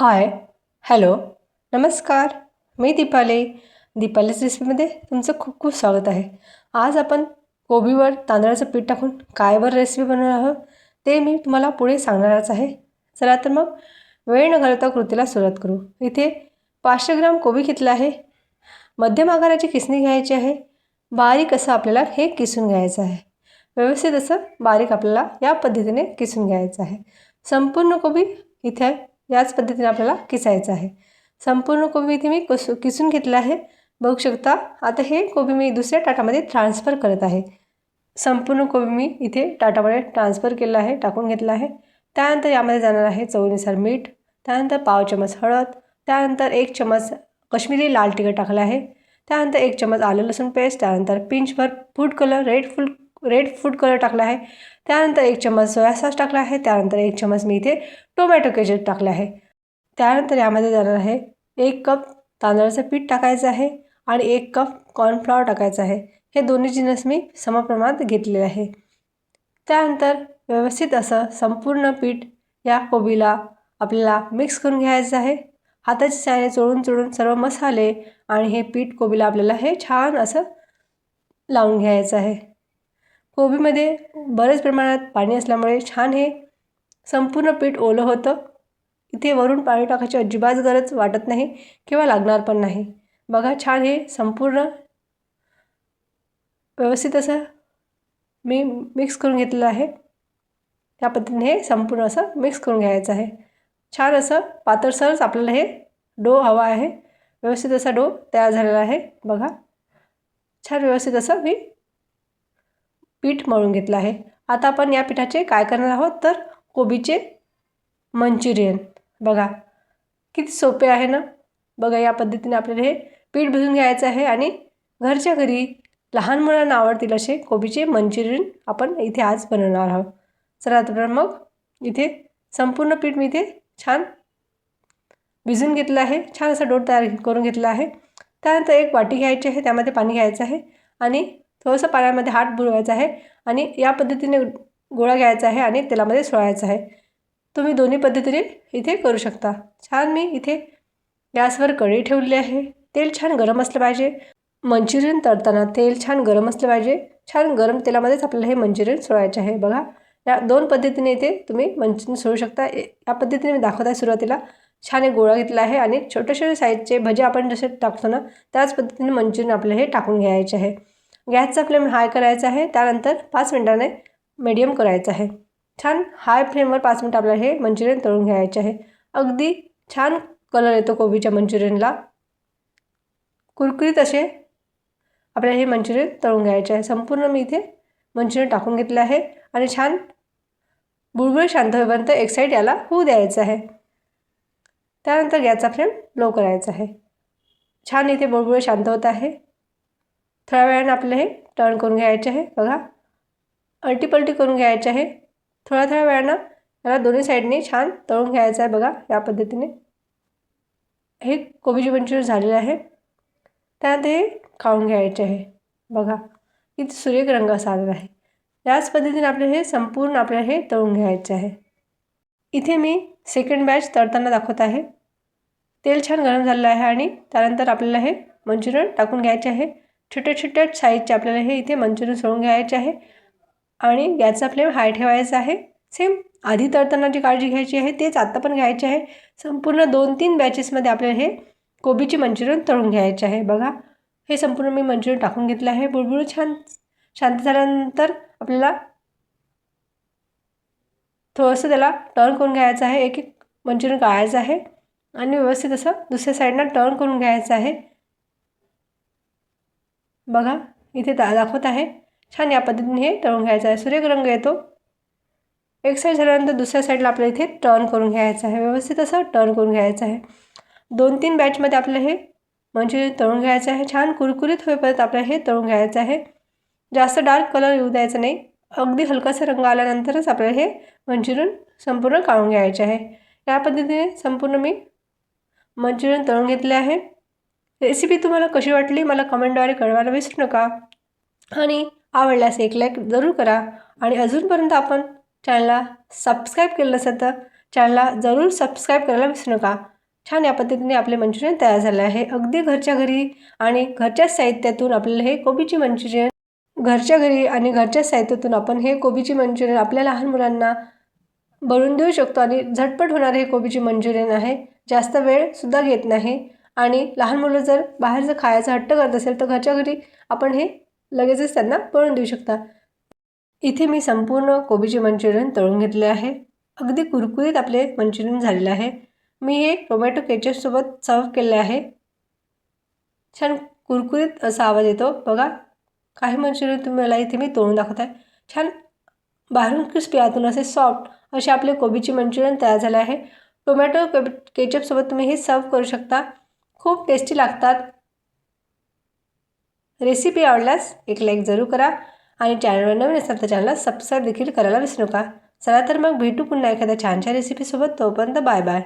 Hi hello नमस्कार. मी दीपाली. दीपालीच रेसिपीमध्ये तुमचं खूप खूप स्वागत आहे. आज आपण कोबीवर तांदळाचं पीठ टाकून काय बरं रेसिपी बनवणार आहोत. ते मी तुम्हाला पुढे सांगणारच आहे. चला तर मग वेळ न घालता कृतीला सुरुवात करू. इथे पाचशे ग्राम कोबी घेतला आहे. मध्यम आकाराची किसणी घ्यायची आहे. बारीक असं आपल्याला हे किसून घ्यायचं आहे. व्यवस्थित असं बारीक आपल्याला या पद्धतीने किसून घ्यायचं आहे. संपूर्ण कोबी इथे याच पद्धतीने आपल्याला किसायचं आहे. संपूर्ण कोबी इथे मी कसू किसून घेतलं आहे. बघू शकता आता हे कोबी मी दुसऱ्या टाटामध्ये ट्रान्सफर करत आहे. संपूर्ण कोबी मी इथे टाटामध्ये ट्रान्सफर केलं आहे टाकून घेतलं आहे. त्यानंतर यामध्ये जाणार आहे चवीनुसार मीठ त्यानंतर पाव चमच हळद त्यानंतर एक चमच कश्मीरी लाल तिखट टाकलं आहे. त्यानंतर एक चमच आलं लसूण पेस्ट त्यानंतर पिंचभर food colour red food red food colour टाकला आहे. त्यानंतर एक चम्मच सोया सॉस टाकला आहे. त्यानंतर एक चम्मच मी इथे टोमॅटो केचप टाकला आहे. त्यानंतर यामध्ये जाणार आहे एक कप तांदळाचं पीठ टाकायचं आहे आणि एक कप कॉर्नफ्लॉवर टाकायचं आहे. हे दोन्ही जिन्नस मी समप्रमाणात घेतलेले आहे. त्यानंतर व्यवस्थित असं संपूर्ण पीठ या कोबीला आपल्याला मिक्स करून घ्यायचं आहे. हाताच्या साहाय्याने चोळून चोळून सर्व मसाले आणि हे पीठ कोबीला आपल्याला हे छान असं लावून घ्यायचं आहे. कोबीमध्ये बरेच प्रमाणात पाणी असल्यामुळे छान हे संपूर्ण पीठ ओलं होतं. इथे वरून पाणी टाकायची अजिबात गरज वाटत नाही किंवा लागणार पण नाही. बघा छान हे संपूर्ण व्यवस्थित असं मी मिक्स करून घेतलेलं आहे. त्या पद्धतीने हे संपूर्ण असं मिक्स करून घ्यायचं आहे. छान असं पातळसरच आपल्याला हे डो हवा आहे. व्यवस्थित असा डो तयार झालेला आहे. बघा छान व्यवस्थित असं मी पीठ मळून घेतलं आहे. आता आपण या पिठाचे काय करणार आहोत? तर कोबीचे मंचुरियन. बघा किती सोपे आहे ना? बघा या पद्धतीने आपल्याला हे पीठ भिजून घ्यायचं आहे आणि घरच्या घरी लहान मुलांना आवडतील असे कोबीचे मंचुरियन आपण इथे आज बनवणार आहोत. चला तर मग इथे संपूर्ण पीठ मी इथे छान भिजून घेतलं आहे. छान असं डोट तयार करून घेतला आहे. त्यानंतर एक वाटी घ्यायची आहे त्यामध्ये पाणी घ्यायचं आहे आणि थोडंसं पाण्यामध्ये हात बुडवायचा आहे आणि या पद्धतीने गोळा घ्यायचा आहे आणि तेलामध्ये सोडायचा आहे. तुम्ही दोन्ही पद्धतीने इथे करू शकता. छान मी इथे गॅसवर कढई ठेवली आहे. तेल छान गरम असलं पाहिजे. मंचुरियन तळताना तेल छान गरम असलं पाहिजे. छान गरम तेलामध्येच आपल्याला हे मंचुरियन सोळायचे आहे. बघा या दोन पद्धतीने इथे तुम्ही मंचुरियन सोडू शकता. या पद्धतीने मी दाखवत आहे सुरुवातीला. छान एक गोळा घेतला आहे आणि छोटे छोटे साईजचे भजे आपण जसे टाकतो ना त्याच पद्धतीने मंचुरियन आपल्याला हे टाकून घ्यायचे आहे. गॅसचा फ्लेम हाय करायचा आहे त्यानंतर पाच मिनटाने मीडियम करायचं आहे. छान हाय फ्लेमवर पाच मिनटं आपल्याला हे मंचुरियन तळून घ्यायचे आहे. अगदी छान कलर येतो कोबीच्या मंचुरियनला. कुरकुरीत असे आपल्याला हे मंचुरियन तळून घ्यायचे आहे. संपूर्ण मी इथे मंचुरियन टाकून घेतलं आहे आणि छान बुळबुळ शांत होईपर्यंत एक साईड याला होऊ द्यायचं आहे. त्यानंतर गॅसचा फ्लेम लो करायचा आहे. छान इथे बुळबुळ शांत होत आहे. थोड्या वेळानं आपल्याला हे टर्न करून घ्यायचे आहे. बघा. अल्टीपल्टी करून घ्यायचे आहे. थोड्या थोड्या वेळानं याला दोन्ही साईडने छान तळून घ्यायचं आहे बघा या पद्धतीने. हे कोबीची मंचुरियन झालेलं आहे. त्यानंतर हे खाऊन घ्यायचे आहे. बघा. इथे सुरेख रंग असा आलेला आहे. याच पद्धतीने आपलं हे संपूर्ण आपल्याला हे तळून घ्यायचे आहे. इथे मी सेकंड बॅच तळताना दाखवत आहे. तेल छान गरम झालेलं आहे आणि त्यानंतर आपल्याला हे मंचुरियन टाकून घ्यायचे आहे. छोट्या छोट्या साईजचे आपल्याला हे इथे मंचुरियन सोडून घ्यायचे आहे. आणि गॅसचा फ्लेम हाय ठेवायचा आहे. सेम आधी तळताना जी काळजी घ्यायची आहे तेच आत्ता पण घ्यायचे आहे. संपूर्ण दोन तीन बॅचेसमध्ये आपल्याला हे कोबीचे मंचुरियन तळून घ्यायचे आहे. बघा हे संपूर्ण मी मंचुरियन टाकून घेतलं आहे. बुळबुळ छान शांत झाल्यानंतर आपल्याला थोडंसं त्याला टर्न करून घ्यायचं आहे. एक एक मंचुरियन काढायचं आहे. आणि व्यवस्थित असं दुसऱ्या साईडनं टर्न करून घ्यायचं आहे. बघा इथे दा दाखवत आहे. छान या पद्धतीने हे तळून घ्यायचं आहे. सुरेख रंग येतो. एक साईड झाल्यानंतर दुसऱ्या साईडला आपल्याला इथे टर्न करून घ्यायचं आहे. व्यवस्थित असं टर्न करून घ्यायचं आहे. दोन तीन बॅचमध्ये आपलं हे मंचुरियन तळून घ्यायचं आहे. छान कुरकुरीत होईपर्यंत आपल्याला हे तळून घ्यायचं आहे. जास्त डार्क कलर येऊ द्यायचा नाही. अगदी हलकासा रंग आल्यानंतरच आपल्याला हे मंचुरियन संपूर्ण काढून घ्यायचे आहे. या पद्धतीने संपूर्ण मी मंचुरियन तळून घेतले आहे. रेसिपी तुम्हाला कशी वाटली मला कमेंटद्वारे कळवायला विसरू नका. आणि आवडल्यास एक लाईक जरूर करा. आणि अजूनपर्यंत आपण चॅनलला सबस्क्राईब केलं नसेल तर चॅनलला जरूर सबस्क्राईब करायला विसरू नका. छान या पद्धतीने आपले मंचुरियन तयार झाले आहे. अगदी घरच्या घरी आणि घरच्याच साहित्यातून आपल्याला हे कोबीची मंचुरियन घरच्या घरी आणि घरच्या साहित्यातून आपण हे कोबीची मंचुरियन आपल्या लहान मुलांना बनवून देऊ शकतो. आणि झटपट होणारे हे कोबीची मंचुरियन आहे. जास्त वेळसुद्धा घेत नाही. आणि लहान मुलं जर बाहेरचं खायचा हट्ट करत असेल तर घरच्या घरी आपण हे लगेचच त्यांना बनवून देऊ शकता. इथे मी संपूर्ण कोबीचे मंचुरियन तळून घेतले आहे. अगदी कुरकुरीत आपले मंचुरियन झालेले आहे. मी हे टोमॅटो केचपसोबत सर्व केले आहे. छान कुरकुरीत असा आवाज येतो. बघा काही मंचुरियन तुम्ही मला इथे मी तोडून दाखवत आहे. छान बाहेरून क्रिस्पी आतून असे सॉफ्ट असे आपले कोबीचे मंचुरियन तयार झाले आहे. टोमॅटो केचपसोबत तुम्ही हे सर्व करू शकता. खूप टेस्टी लागतात. रेसिपी आवडल्यास एक लाईक जरूर करा आणि चॅनलवर नवीन असाल तर चॅनलला सबस्क्राईब देखील करायला विसरू नका. चला तर मग भेटू पुन्हा एखाद्या छानशा रेसिपीसोबत तोपर्यंत बाय बाय